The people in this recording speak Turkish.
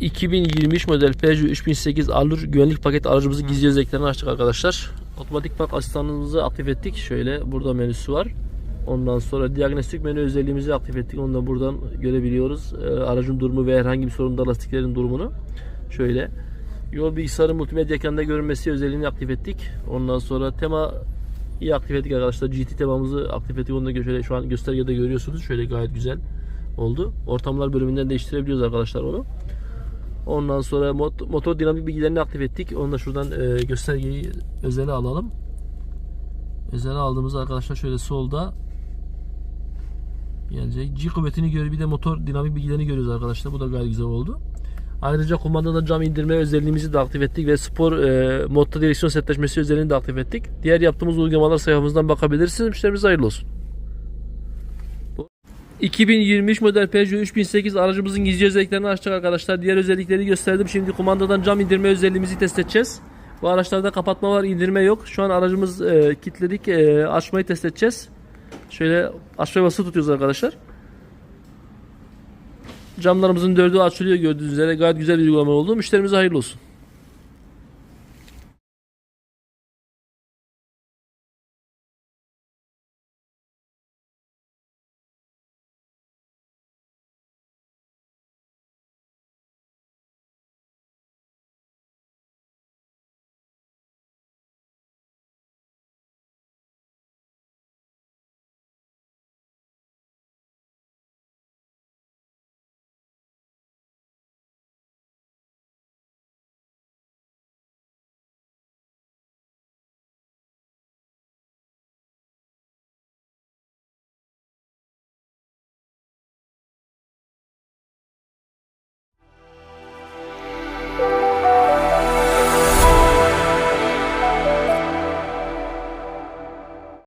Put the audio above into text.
2023 model Peugeot 3008 Allure güvenlik paket aracımızın gizli özelliklerini açtık arkadaşlar. Otomatik park asistanımızı aktif ettik. Şöyle burada menüsü var. Ondan sonra diagnostik menü özelliğimizi aktif ettik. Onu da buradan görebiliyoruz. Ee, aracın durumu ve herhangi bir sorunda lastiklerin durumunu. Şöyle yol bilgisayarı multimedya ekranında görünmesi özelliğini aktif ettik. Ondan sonra tema iyi aktif ettik arkadaşlar. GT temamızı aktif ettik. Onu da şöyle şu an göstergede görüyorsunuz. Şöyle gayet güzel oldu. Ortamlar bölümünden değiştirebiliyoruz arkadaşlar onu. Ondan sonra mot- motor dinamik bilgilerini aktif ettik. Onu da şuradan e, göstergeyi özele alalım. Özele aldığımız arkadaşlar şöyle solda gelecek. G kuvvetini görüyor. Bir de motor dinamik bilgilerini görüyoruz arkadaşlar. Bu da gayet güzel oldu. Ayrıca kumandada cam indirme özelliğimizi de aktif ettik ve spor e, modda direksiyon setleşmesi özelliğini de aktif ettik. Diğer yaptığımız uygulamalar sayfamızdan bakabilirsiniz. Müşterimiz hayırlı olsun. 2023 model Peugeot 3008 aracımızın gizli özelliklerini açtık arkadaşlar. Diğer özellikleri gösterdim. Şimdi kumandadan cam indirme özelliğimizi test edeceğiz. Bu araçlarda kapatma var, indirme yok. Şu an aracımız e, kilitledik. E, açmayı test edeceğiz. Şöyle açma bası tutuyoruz arkadaşlar. Camlarımızın dördü açılıyor gördüğünüz üzere. Gayet güzel bir uygulama oldu. Müşterimize hayırlı olsun.